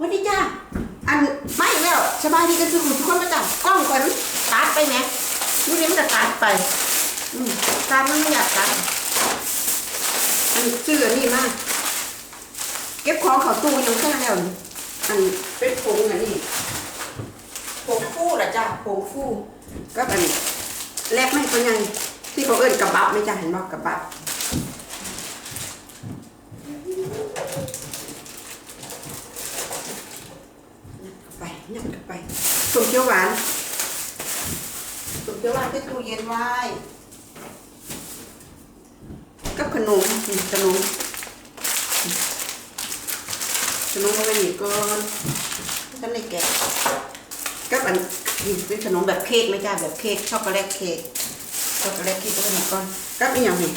วัสดีจ้าอันไม่แล้วสบายดีกันทุกคนทุกคนมาจับกล้องก่อนตัดไปไหมดูนี่มันจะตัดไปอืมตัดมันไม่อยากตัดอันซื้อนนี้มาเก็บของเขาตู้ยังแค่แล้วนี่อันเป็นผงอันนี้ผงฟูละจ้าผงฟูก็อันแลกไม่เป็นยังที่เขาเอิ้นกระบับไม่จ้าเห็นบ่กระบับ ไปยัดกัน ไปส้มเขียวหวานส้มเขียวหวานที่ตู้เย็นไว้ กับขนมนี่ขนมขนมเอาไว้นี่ก่อนท่านในแกะกับอันนี่เป็นขนมแบบเค้กไหม่จ้าแบบเค้กช็อกโกแลตเค้กช็อกโกแลตเค้กก็ไว้นี่ก่อนกับอีกอย่างหนึ่ง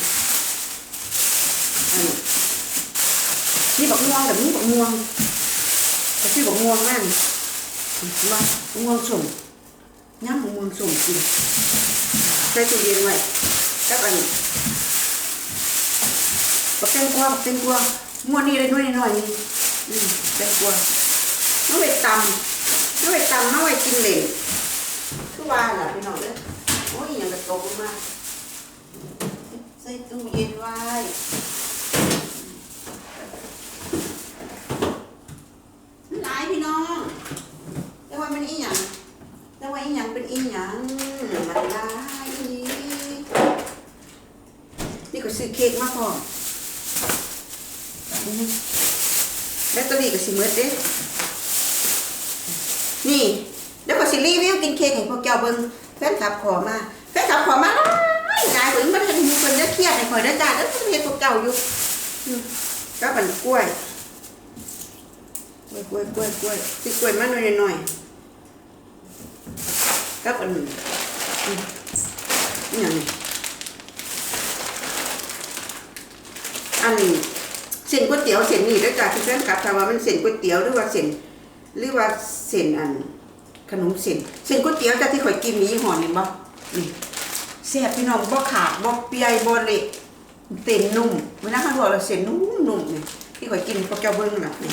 อันนี้นี่บักม่วงแบบนี้บักม่วงแต่ชื่อบักม่วงนั่นมาง่วงส่งย่ำง่วงส่งกิ นใส่ตู้เย็นไว้กับอันบักแตงกวาบักแตงกวาม่วนนี่เลยน้อยหน่อยนี่อืมแตงกวาน้อง แต่ว่ามันอีหยังแต่ว่าอีหยังเป็นอีหยังมันได้อีนี่ก็ซื้อเค้กมาพอแบตเตอรี่ก็สิเมืดเด้นี่เดี๋ยวก็สิรีวิวกินเค้กให้พวกเจ้าเบิ่งแฟนคลับขอมาแฟนคลับขอมาหลายหลายเบิ่งมันเห็นมีคนเด้อเครียดให้ข่อยเด้อจ้าเด้อเฮ็ดพวกเจ้าอยู่ก็เป็นกล้วยกล้วยกล้วยกล้วยกล้วยกล้วยมาหน่อยหน่อย กับอันนี้อย่างนี้อันนี้เส้นก๋วยเตี๋ยวเส้นนี้ด้วยจ้ะที่เพื่อนกลับถามว่ามันเส้นก๋วยเตี๋ยวหรือว่าเส้นหรือว่าเส้นอันขนมเส้นเส้นก๋วยเตี๋ยวจ้ะที่ข่อยกินมียี่ห้อนี้บ่นี่แซ่บพี่น้องบ่ขาดบ่เปียบ่เละเต็นนุ่มเวลาเขาบอกเราเส้นนุ่มนุ่มนี่ที่ข่อยกินพวกเจ้าเบิ่งน่ะนี่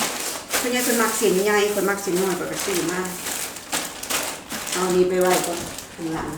เพราะงั้นคนมักเส้นใหญ่คนมักเส้นน้อยก็ก็ซื้อมา เอานี้ไปไว้ก่อนข้างหลัง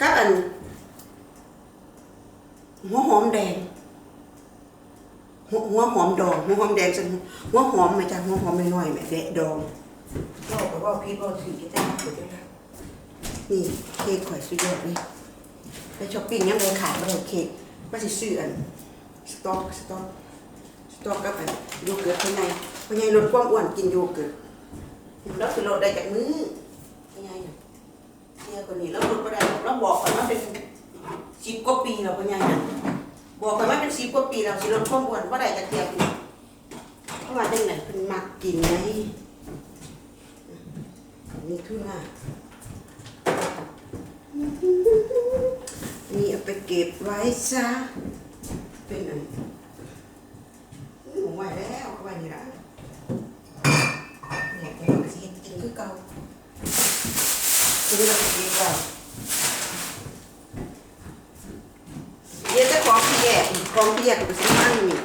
กับอัน หัวหอมแดง หัวหัวหอมดอง หัวหอมแดงสันหัวหอมมาจากหัวหอมน้อยๆแม่แดะดองก็บอกว่าพี่บอกถือที่ได้มากกว่าได้นี่เค้กข่อยสุดยอดเลยไปช้อปปิ้งยังเลยขายมาเลยเค้กว่าสิซื้ออันสต๊อกสต๊อกสต๊อกกับอันโยเกิร์ตภายในภายในลดความอ้วนกินโยเกิร์ตแล้วคือลดได้จากมื้อภายในน่ะเนี่ยคนนี้แล้วลดก็ได้แล้วบอกก่อนว่าเป็นสิบกว่าปีแล้วภายในน่ะบอกไปว่าเป็นสิบกว่าปีแล้วสิลดความอ้วนว่าได้จะเทียบอยู่เพราะ ว่าจังไหนเป็นมักกินไงนี่ทุ่น่านี่เอาไปเก็บไว้ซะ เป็นอันผมไหวแล้วเขาไว้นี่ละเนี่ยเป็นสีกินคือเก่าทีนี้เราไปเก็บไว้เดี๋ยวจะของที่แยกของที่แยกก็ไปซื้อมาอันนี้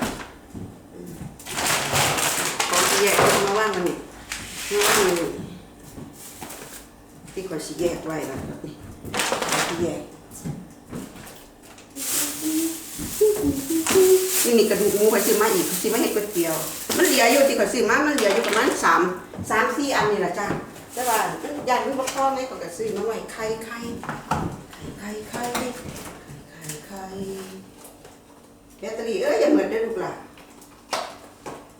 ของที่แยกก็างมันนี่มาว่างมันนี่ที่คอยสิแยกไว้แล้วแบบนี้ของที่แยกนี่นี่กระดูกหมูคอยซื้อมาอีกซื้อมาให้ก๋วยเตี๋ยว มันเหลืออยู่ที่คอยซื้อมามันเหลืออยู่ประมาณสามสามสี่อันนี่แหละจ้าแต่ว่ามันยานมันบ่พอไหมก็ก็ซื้อมาไว้ไข่ไข่ไข่ไข่ไข่ไข่แบตเตอรี่เอ้ยอย่าเหมือนได้ลูกหล่ะ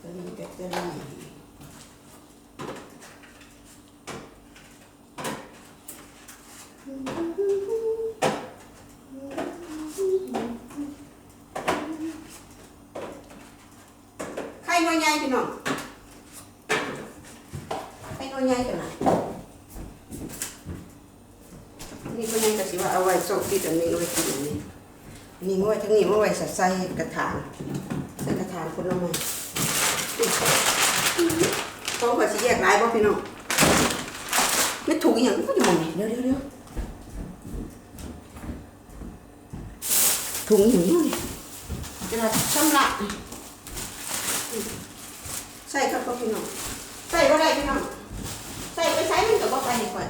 แบตเตอรี่แบตเตอรี่ ไข่น้อยใหญ่พี่น้องว่าใหญ่ขนาดนี่ก็ยังกะสิว่าเอาไว้ส่งติดอันนี้เอาไว้กินอันนี้นนี้เมื่อไว้ทั้งนี้เมื่อไว้ใส่กระถางใส่กระถางคนละม้ต้องขอสิแยกหลายบ่พี่น้องไม่ถูกอย่างก็จะมองเดี๋ยวเดี๋ยวเดี๋ยวถุงอย่างนี้จะได้ชำระใส่ครับพ่อพี่น้องใส่ก็ได้พี่น้องใส่ไปใส่มันก็บ่ไปนี่ก่อน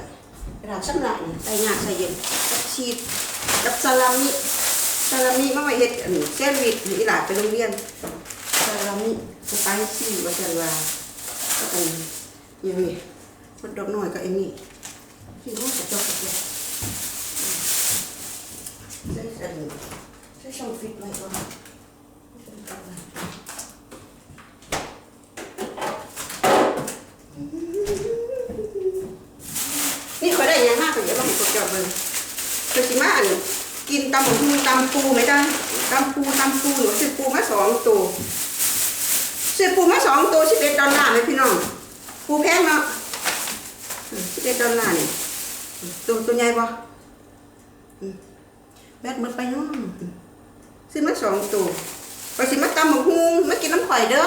กระดาษชำระนี่ใส่งาใส่เย็นกับชีสกับซาลามิซาลามิมาไว้เฮ็ดอันแซนด์วิชหรืออีหลาไปโรงเรียนซาลามิสไปซี่ว่าจังว่าก็อันยังนี่มันดอกน้อยก็ไอ้นี่ที่ห้องกระจกกระจกใส่อันใส่ช่องฟิตไว้ก่อนเขาได้ยังมากเลยเดี๋ยวลองกดจอดเลยคือสิมาอันกินตำหมูตำปูไหมจ้ตำปูตำปูหนูซื้อปูมาสองตัวซื้อปูมาสองตัวสิบเอ็ดดอลลาร์เลยพี่น้องปูแพงเนาะสิบเอ็ดดอลลาร์นี่ตัวตัวใหญ่ปะแบดหมดไปเนาะอืมซื้อมาสองตัวไปสิมาตำหมูฮูมากินน้ำข่อยเด้อ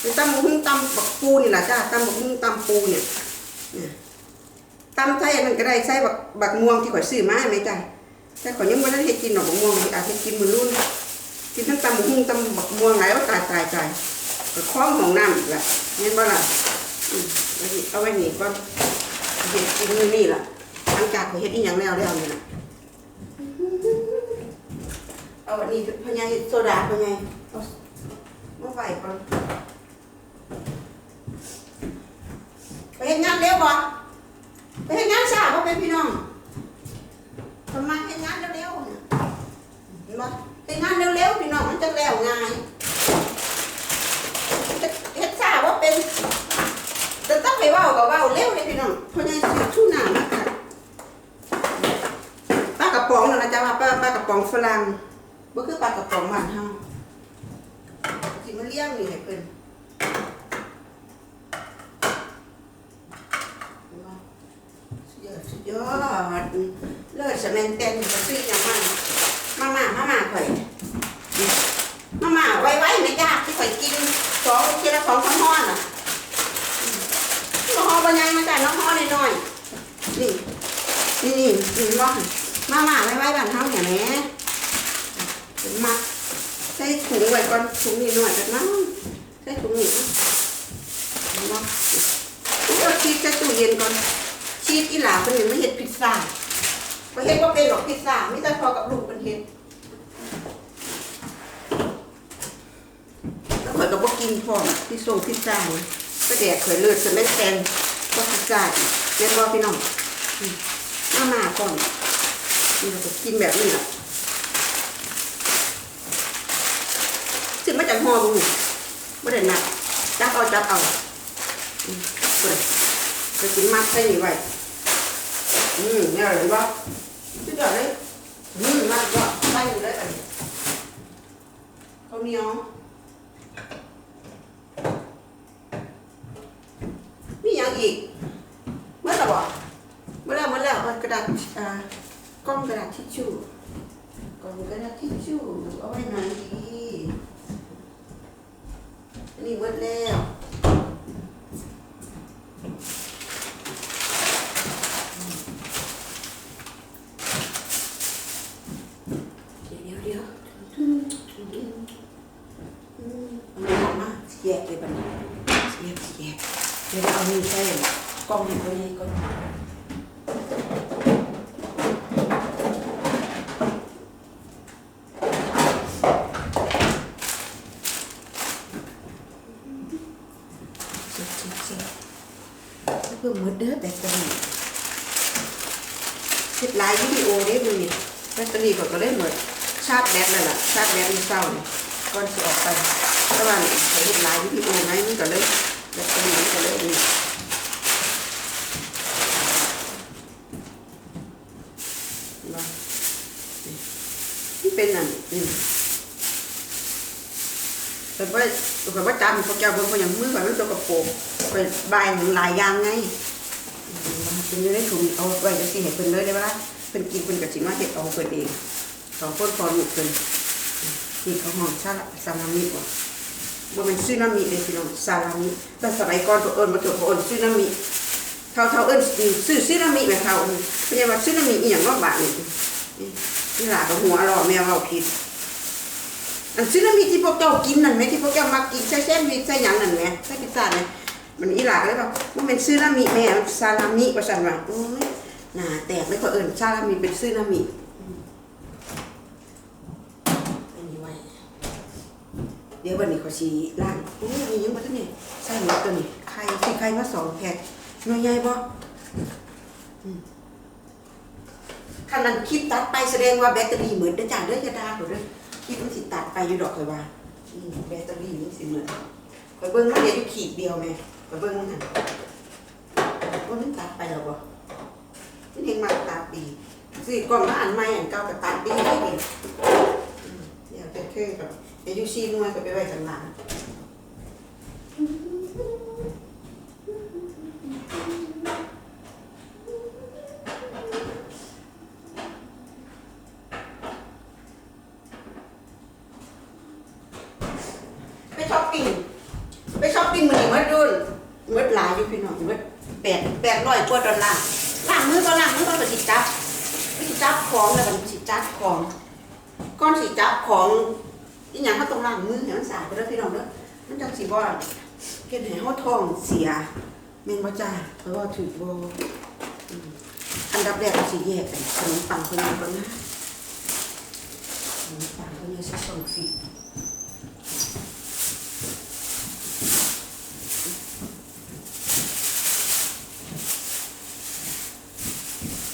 ไปตำหมูฮูตำบักปูนี่แหละจ้าตำบักฮูตำปูเนี่ยตำไทยอันนั้นก็ได้ใส่บักบักม่วงที่ข่อยซื้อมาไหมจ้ะ แต่ข่อยยังไม่ได้เฮ็ดกินหรอกบักม่วงอาจจะกินมือรุ่นกินทั้งตำหุ่งตำบักม่วงหลายว่าตายตายตายก็คล้องของน้ำอีกละเห็นบ่ล่ะอืมเอาไว้เอาไว้นี่ก่อนเฮ็ดกินมือนี้ล่ะหลังจากข่อเฮ็ดอีหยังแล้วแล้วนี่ล่ะเอาอันนี้พญายโซดาพญายเอามาไว้ก่อนไปเฮ็ดงานเร็วบ่ไปเฮ็ดงานช้าบ่เป็นพี่น้อง ทำไมเฮ็ดงานเร็วๆเนี่ยเห็นบ่เฮ็ดงานเร็วๆพี่น้องมันจะแล้วง่ายเฮ็ดช้าบ่าเป็นจะต้องไปว้าก็เว้าเร็วเลยพี่น้องเพราะยังสิชูหน้ามาค่ะปลากระป๋องนะจ๊ะว่าปลาปลากระป๋องฝรั่งบ่คือปลากระป๋องบ้านเฮาสิมาเลี้ยงนี่ให้เพิ่นเห็นบ่สุดยอดสุดยอด เลิศสแมนเต้นก็ซื้ออย่างมันมาม่ามาม่าข่อยมาม่าไว้ไว้ไมจ้ากที่ข่อยกินสองทีละสองสามห้อนอะน้องห่อปัญญามาจ้าน้องห่อน้อยๆนี่นี่นี่นี่ร้อนมาม่าไว้ไว้บ้านเฮาอย่างนี้เป็นมัดใส่ถุงไว้ก่อนถุงนี่หน่อยกันนะใส่ถุงนี่นะเนาะเอาชีสใส่ตู้เย็นก่อนชีสอีหลาเป็นยังไม่เห็ดพิซซ่า ไปเห็ดว่าเป็นหรอกพิซซ่าม่แต่พอกับลูกเป็นเห็ดแล้วข่อยก็บอกินพร้อมที่ส่งพิซซ่าเลยก็แดกข่อยเลือดจะไม่แซงก็พิซซ่าเรียนว่าพี่น้องอืมามาก่อนนี่เราก็กินแบบนี้แหละซึ่งมาจากห่อบุไม่ได้นักจับเอาจับเอาเปิดไปกินมัดใส่นี่ไว้ อืมง่ายใช่ปะสุดยอดเลยอืมมัดก็ใส่อยู่ได้ไหมข้าวเหนียวมีอย่างอีกเมื่อไหร่บ่เมื่อแล้วเมื่อแล้วเอากระดาษอ่ากล้องกระดาษทิชชู่กล้องกระดาษทิชชู่เอาไว้ไหนดีอันนี่เมื่อแล้ว เดี๋ยวเดี๋ยวเดี๋ยวอืมเอามาแยกเลยบัดนี้แยกแยกเดี๋ยวเอานี่ใส่ กล้องให้เขานี่ก็ดเช็เพิ่มมืดเด้อแบตเตอรี่เช็ดไลน์วิดีโอเด้มือนี่แบตเตอรี่ก็ก็เลยหมดชาร์จแบตแล้วล่ะชาร์จแบตมีเศร้าเนี่ยก่อนสิออกไปแต่ว่านี่ใช้เฮ็ดไลน์วิดีโอไงมันก็เลยแบตเตอรี่มันก็เลยนี่ว่านี่เป็นอันนี่ แต่ว่าแต่ว่าจำพวกเจ้าเพิ่นก็ยังมือแบบมันตัวกระโปรงไปใบหลายอย่างไงเป็นอยู่ในถุงเอาไว้จะสิให้เพิ่นเลยได้บ่ล่ะเพิ่นกินเพิ่นก็สิมาเฮ็ดเอาเพิ่นเองสองคนพอลูกเพิ่นนี่เขาหองซาลาซาลามิบ่ะบ่แม่นซึนามิเลยพี่น้องซาลามิแต่สมัยก่อนเขาเอิ้นบ่ถูกเขาเอิ้อนซึนามิเท่าเท่าเอิ้นซื้อซึนามิแม่เท่าเพิ่นเรียกว่าซึนามิอีหยังนาะบาดนี่ นี่ล่ะก็หัวเราะแม่เว้าผิดอันซึนามิที่พวกเจ้ากินนั่นไหมที่พวกเจ้ามากินใส่แซนด์วิชใส่หยังนั่นไหมใส่พิซซ่าเนี่ยมันอีหลาก็เลยบอกมันเป็นซึนามิแม่มันซาลามิว่าซั่นว่าโอ้ยหน้าแตกเลยก็เอิ้นซาลามิเป็นซึนามิอืมอันนี้ไว้เดี๋ยววันนี้เขาสิล้างโอ้ยมีหยังบ่ทันนี่ใส่หมดตัวนี้ไข่สิไข่มาสองแพ็คหน่วยใหญ่บ่ อืมคันนั้นคลิปตัดไปแสดงว่าแบตเตอรี่เหมือนเด้อจ้าเด้อจะดาเขาเด้อคิดมันสิตัดไปอยู่ดอกเคยว่าแบตเตอรี่มันสิเหมือนคอยเบิ้งมันเดียวอยู่ขีดเดียวแม่คอยเบิ้งมันหันว่ามันตัดไปแล้วบ่มันเองมาตัดปีซื้อกล่องมาอันใหม่อันเก่าก็ตัดปีได้ดิอืมเดี๋ยวจะเท่กับเดี๋ยวอยู่ซีนวยก็ไปไว้ข้างหลังไปช้อปปิ้งไปช้อปปิ้งมื้อนี้หมดรุ่นหมดหลายอยู่พี่น้องหมดแปดแปดร้อยกว่าดอลลาร์ ล้างมือก็ล้างมือก็สิจับไปสิจับของแล้วก็สิจับของก้อนสีจับของอีหยังเขาต้องล้างมือให้มันสาดไปแล้วพี่น้องเด้อมันจังสิบ่เฮ็ดให้เฮาท้องเสียแม่นบ่จ้าเพราะว่าถูกบ่อืมอันดับแรกสิแยกขนมปังเพิ่นเอาก่อนนะขนมปังเพิ่นยังสิส่งฟรี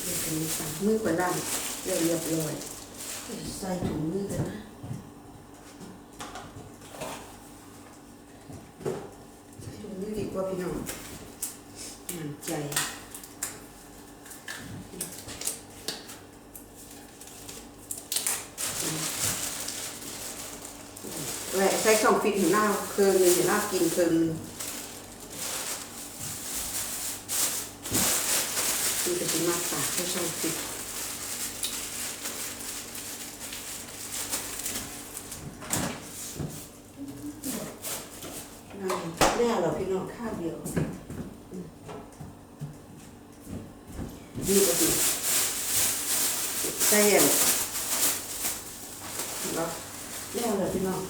แยกขน มือก่อนล้างเรียบร้อยใส่ถุงมือกันนะใส่ถุงมือดีกว่าพี่น้องมั่นใจแหละใส่ช่องฟิตหน้าเคืองหนึงอยู่หน้ากินเคืองหนึงมันจะเป็นมาตากใส่ช่องฟิต นั่นแน่เหรอพี่น้องข้าวเดียวอืม ดีกว่าดีใจเย็นเนาะแน่เลยพี่น้อง